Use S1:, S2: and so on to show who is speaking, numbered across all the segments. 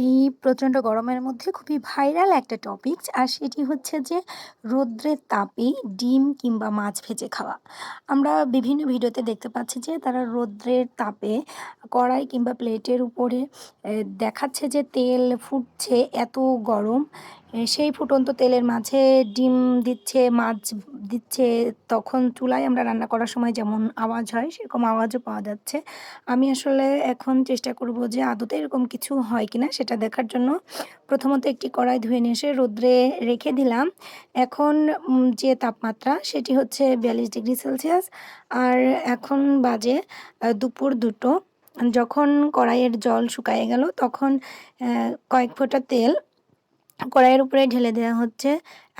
S1: এই প্রচণ্ড গরমের মধ্যে খুবই ভাইরাল একটা টপিক আর সেটি হচ্ছে যে রৌদ্রের তাপে ডিম কিংবা মাছ ভেজে খাওয়া। আমরা বিভিন্ন ভিডিওতে দেখতে পাচ্ছি যে তারা রৌদ্রের তাপে কড়াই কিংবা প্লেটের উপরে দেখাচ্ছে যে তেল ফুটছে এত গরম সেই ফুটন্ত তেলের মাঝে ডিম দিচ্ছে, মাছ দিচ্ছে, তখন চুলায় আমরা রান্না করার সময় যেমন আওয়াজ হয়, সেরকম আওয়াজও পাওয়া যাচ্ছে। আমি আসলে এখন চেষ্টা করব যে আদতে এরকম কিছু হয় কিনা, সেটা দেখার জন্য প্রথমত একটি কড়াই ধুয়ে নিয়ে এসে রোদ্রে রেখে দিলাম। এখন যে তাপমাত্রা সেটি হচ্ছে বিয়াল্লিশ ডিগ্রি সেলসিয়াস। আর এখন বাজে দুপুর দুটো। যখন কড়াইয়ের জল শুকায় গেল, তখন কয়েক ফোঁটা তেল কড়াইয়ের উপরে ঢেলে দেওয়া হচ্ছে।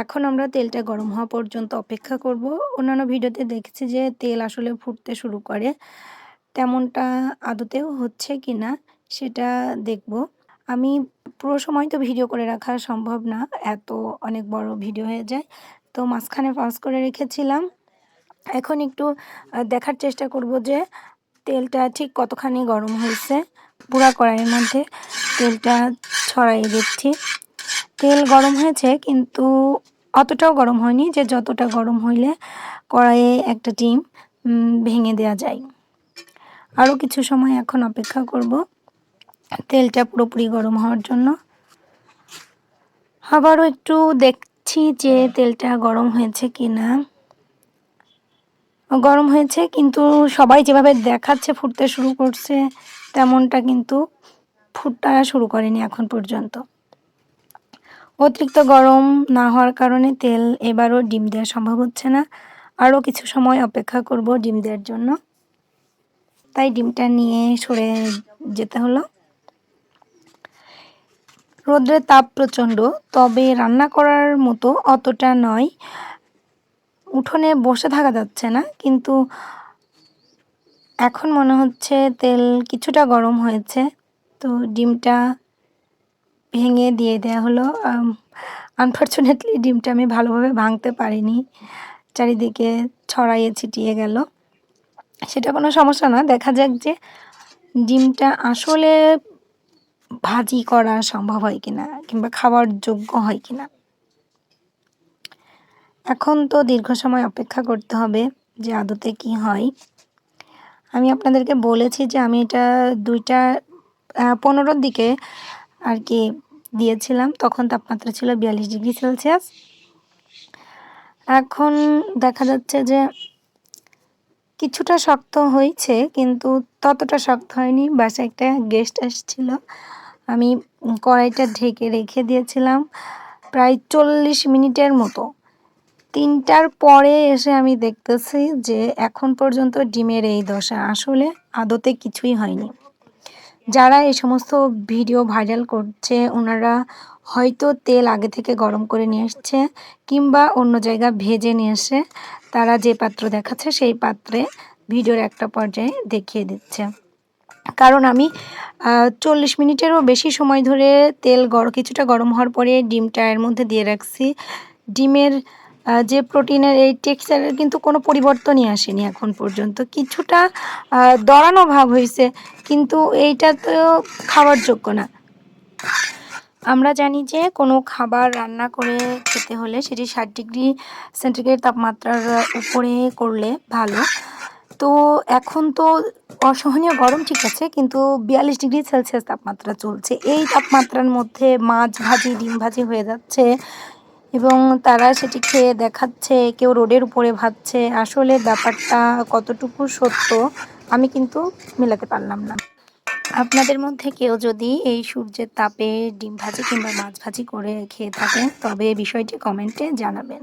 S1: এখন আমরা তেলটা গরম হওয়া পর্যন্ত অপেক্ষা করব। অন্যান্য ভিডিওতে দেখেছি যে তেল আসলে ফুটতে শুরু করে। তেমনটা আদতেও হচ্ছে কি না সেটা দেখব। আমি পুরো সময় তো ভিডিও করে রাখা সম্ভব না। এত অনেক বড় ভিডিও হয়ে যায়। তো মাঝখানে পাস করে রেখেছিলাম। এখন একটু দেখার চেষ্টা করব যে তেলটা ঠিক কতখানি গরম হয়েছে। পুরা কড়াইয়ের মধ্যে তেলটা ছড়াই দিচ্ছি। তেল গরম হয়েছে কিন্তু অতটাও গরম হয়নি যে যতটা গরম হইলে কড়াইয়ে একটা ডিম ভেঙে দেওয়া যায়। আরও কিছু সময় এখন অপেক্ষা করব। তেলটা পুরোপুরি গরম হওয়ার জন্য। আবারও একটু দেখছি যে তেলটা গরম হয়েছে কি না গরম হয়েছে কিন্তু সবাই যেভাবে দেখাচ্ছে, ফুটতে শুরু করছে, তেমনটা কিন্তু ফুটটা শুরু করেনি এখন পর্যন্ত। অতিরিক্ত গরম না হওয়ার কারণে তেল এবারও ডিম দেওয়া সম্ভব হচ্ছে না। আরও কিছু সময় অপেক্ষা করব ডিম দেওয়ার জন্য। তাই ডিমটা নিয়ে সরে যেতে হলো। রোদ্রের তাপ প্রচণ্ড, তবে রান্না করার মতো অতটা নয়। উঠোনে বসে থাকা যাচ্ছে না, কিন্তু এখন মনে হচ্ছে তেল কিছুটা গরম হয়েছে। তো ডিমটা ভেঙে দিয়ে দেওয়া হলো। আনফর্চুনেটলি ডিমটা আমি ভালোভাবে ভাঙতে পারিনি। চারিদিকে ছড়াইয়ে ছিটিয়ে গেল। সেটা কোনো সমস্যা না, দেখা যাক যে ডিমটা আসলে ভাজি করা সম্ভব হয় কিনা কিংবা খাওয়ার যোগ্য হয় কিনা? এখন তো দীর্ঘ সময় অপেক্ষা করতে হবে যে আদতে কি হয়। আমি আপনাদেরকে বলেছি যে আমি এটা দুইটা পনেরোর দিকে আর কি দিয়েছিলাম, তখন তাপমাত্রা ছিল বিয়াল্লিশ ডিগ্রি সেলসিয়াস। এখন দেখা যাচ্ছে যে কিছুটা শক্ত হয়েছে, কিন্তু ততটা শক্ত হয়নি। বাসায় একটা গেস্ট আসছিল আমি কড়াইটা ঢেকে রেখে দিয়েছিলাম প্রায় চল্লিশ মিনিটের মতো। তিনটার পরে এসে আমি দেখতেছি যে এখন পর্যন্ত ডিমের এই দশা আসলে আদতে কিছুই হয়নি। যারা এই সমস্ত ভিডিও ভাইরাল করছে, ওনারা হয়তো তেল আগে থেকে গরম করে নিয়ে এসছে কিংবা অন্য জায়গা ভেজে নিয়ে এসে তারা যে পাত্র দেখাচ্ছে সেই পাত্রে ভিডিওর একটা পর্যায়ে দেখিয়ে দিচ্ছে। কারণ আমি চল্লিশ মিনিটেরও বেশি সময় ধরে তেল গরম কিছুটা গরম হওয়ার পরে ডিমটা এর মধ্যে দিয়ে রাখছি। ডিমের যে প্রোটিনের এই টেক্সচারের কিন্তু কোনো পরিবর্তনই আসেনি এখন পর্যন্ত। কিছুটা দড়ানো ভাব হয়েছে, কিন্তু এইটা তো খাওয়ার যোগ্য না। আমরা জানি যে কোনো খাবার রান্না করে খেতে হলে সেটি ষাট ডিগ্রি সেন্টিগ্রেড তাপমাত্রার উপরে করলে ভালো। তো এখন তো অসহনীয় গরম ঠিক আছে, কিন্তু বিয়াল্লিশ ডিগ্রি সেলসিয়াস তাপমাত্রা চলছে। এই তাপমাত্রার মধ্যে মাছ ভাজি, ডিম ভাজি হয়ে যাচ্ছে এবং তারা সেটি খেয়ে দেখাচ্ছে, কেউ রোডের উপরে ভাবছে আসলে ব্যাপারটা কতটুকু সত্য আমি কিন্তু মেলাতে পারলাম না। আপনাদের মধ্যে কেউ যদি এই সূর্যের তাপে ডিম ভাজি কিংবা মাছ ভাজি করে খেয়ে থাকেন তবে বিষয়টি কমেন্টে জানাবেন।